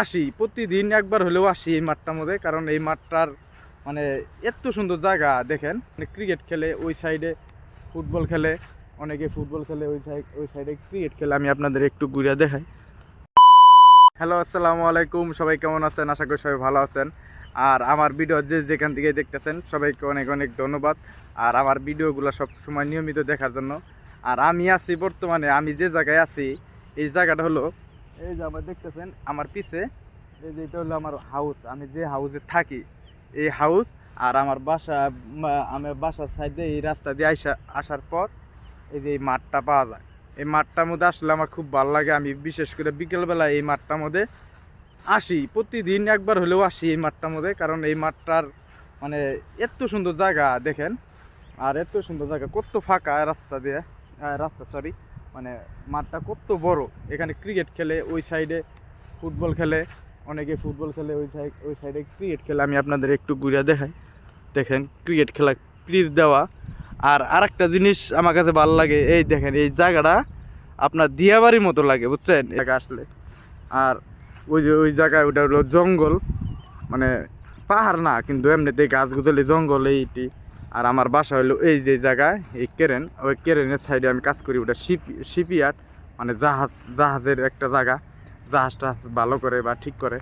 আসি, প্রতিদিন একবার হলেও আসি এই মাঠটার মধ্যে, কারণ এই মাঠটার মানে এত সুন্দর জায়গা, দেখেন মানে ক্রিকেট খেলে ওই সাইডে ফুটবল খেলে, অনেকে ফুটবল খেলে ওই সাইড ওই সাইডে ক্রিকেট খেলে, আমি আপনাদের একটু ঘুরে দেখাই। হ্যালো আসসালামু আলাইকুম, সবাই কেমন আছেন? আশা করি সবাই ভালো আছেন। আর আমার ভিডিও যে যেখান থেকে দেখতেছেন, সবাইকে অনেক অনেক ধন্যবাদ। আর আমার ভিডিওগুলো সব সময় নিয়মিত দেখার জন্য। আর আমি আছি বর্তমানে, আমি যে জায়গায় আছি, এই জায়গাটা হলো এই যে আমার দেখতেছেন, আমার পিছে এই যে এটা হলো আমার হাউস আমি যে হাউসে থাকি, এই হাউস আর আমার বাসা আমার বাসার সাইডে এই রাস্তা দিয়ে আসা আসার পর এই যে এই মাঠটা পাওয়া যায়। এই মাঠটার মধ্যে আসলে আমার খুব ভালো লাগে, আমি বিশেষ করে বিকেলবেলা এই মাঠটার মধ্যে আসি। প্রতিদিন একবার হলেও আসি এই মাঠটার মধ্যে, কারণ এই মাঠটার মানে এত সুন্দর জায়গা, দেখেন। আর এত সুন্দর জায়গা, কত ফাঁকা রাস্তা দিয়ে রাস্তা সরি মানে মাঠটা কত বড়? এখানে ক্রিকেট খেলে, ওই সাইডে ফুটবল খেলে, অনেকে ফুটবল খেলে, ওই সাইড ওই সাইডে ক্রিকেট খেলে। আমি আপনাদের একটু ঘুরে দেখাই। দেখেন ক্রিকেট খেলা প্লিজ দেওয়া। আর আরেকটা জিনিস আমার কাছে ভালো লাগে, এই দেখেন, এই জায়গাটা আপনার দিয়াবাড়ির মতো লাগে, বুঝছেন? জায়গা আসলে। আর ওই যে, ওই জায়গায় ওটা হলো জঙ্গল। মানে পাহাড় না, কিন্তু এমনিতে গাছ গুছালি জঙ্গল, এইটি। আর আমার বাসা হলো এই যে জায়গায়, এই কেরেন। ওই কেরেনের সাইডে আমি কাজ করি, ওটা শিপ শিপইয়ার্ড মানে জাহাজ, জাহাজের একটা জায়গা। জাহাজটা ভালো করে বা ঠিক করে।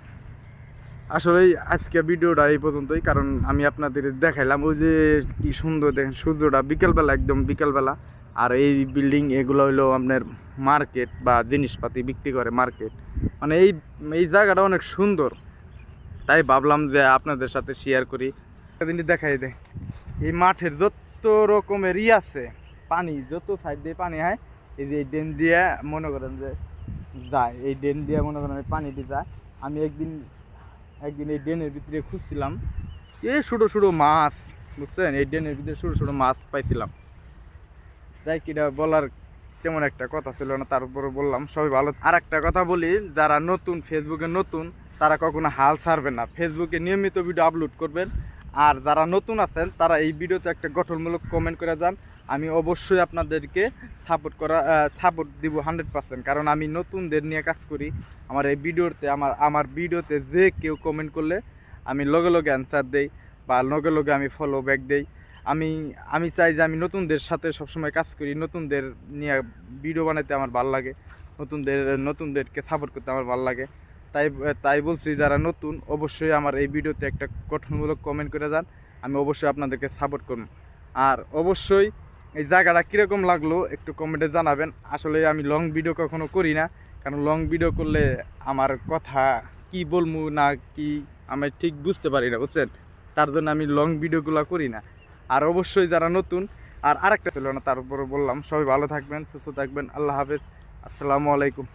আসলে আজকে ভিডিওটা এই পর্যন্তই, কারণ আমি আপনাদের দেখাইলাম, ওই যে কি সুন্দর দেখেন, সূর্যটা বিকেলবেলা, একদম বিকেলবেলা। আর এই বিল্ডিং, এগুলো হলো আপনার মার্কেট বা জিনিসপাতি বিক্রি করে মার্কেট। মানে এই এই জায়গাটা অনেক সুন্দর। তাই ভাবলাম যে আপনাদের সাথে শেয়ার করি। দেখাই দেয় এই মাঠের যত রকমের ই আছে, পানি, যত সাইড দিয়ে পানি হয় এই যে এই ড্রেন দিয়ে মনে করেন যে যায়, এই ড্রেন দিয়ে মনে করেন এই পানি দিয়ে যায়। আমি একদিন একদিন এই ড্রেনের ভিতরে খুঁজছিলাম, এ ছোটো ছোটো মাছ, বুঝছেন? এই ড্রেনের ভিতরে ছোটো ছোটো মাছ পাইছিলাম। যাই কিটা বলার তেমন একটা কথা ছিল না, তার উপরে বললাম, সবাই ভালো। আর একটা কথা বলি, যারা নতুন ফেসবুকে নতুন, তারা কখনো হাল ছাড়বেন না। ফেসবুকে নিয়মিত ভিডিও আপলোড করবেন আর যারা নতুন আছেন, তারা এই ভিডিওতে একটা গঠনমূলক কমেন্ট করে যান। আমি অবশ্যই আপনাদেরকে সাপোর্ট করা সাপোর্ট দিব হান্ড্রেড পার্সেন্ট কারণ আমি নতুনদের নিয়ে কাজ করি। আমার এই ভিডিওতে, আমার আমার ভিডিওতে যে কেউ কমেন্ট করলে আমি লগে লগে অ্যান্সার দেই বা লগে লগে আমি ফলো ব্যাক দেই। আমি আমি চাই যে আমি নতুনদের সাথে সবসময় কাজ করি, নতুনদের নিয়ে ভিডিও বানাতে আমার ভালো লাগে, নতুনদের, নতুনদেরকে সাপোর্ট করতে আমার ভালো লাগে। তাই তাই বলছি, যারা নতুন, অবশ্যই আমার এই ভিডিওতে একটা গঠনমূলক কমেন্ট করে যান। আমি অবশ্যই আপনাদেরকে সাপোর্ট করব। আর অবশ্যই এই জায়গাটা কীরকম লাগল একটু কমেন্টে জানাবেন। আসলে আমি লং ভিডিও কখনো করি না, কারণ লং ভিডিও করলে আমার কথা কি বলব না কি, আমি ঠিক বুঝতে পারি না, বুঝছেন? তার জন্য আমি লং ভিডিওগুলো করি না। আর অবশ্যই যারা নতুন, আর আরেকটা ছিল না তার উপরে বললাম, সবাই ভালো থাকবেন, সুস্থ থাকবেন, আল্লাহ হাফেজ। আসসালামু আলাইকুম।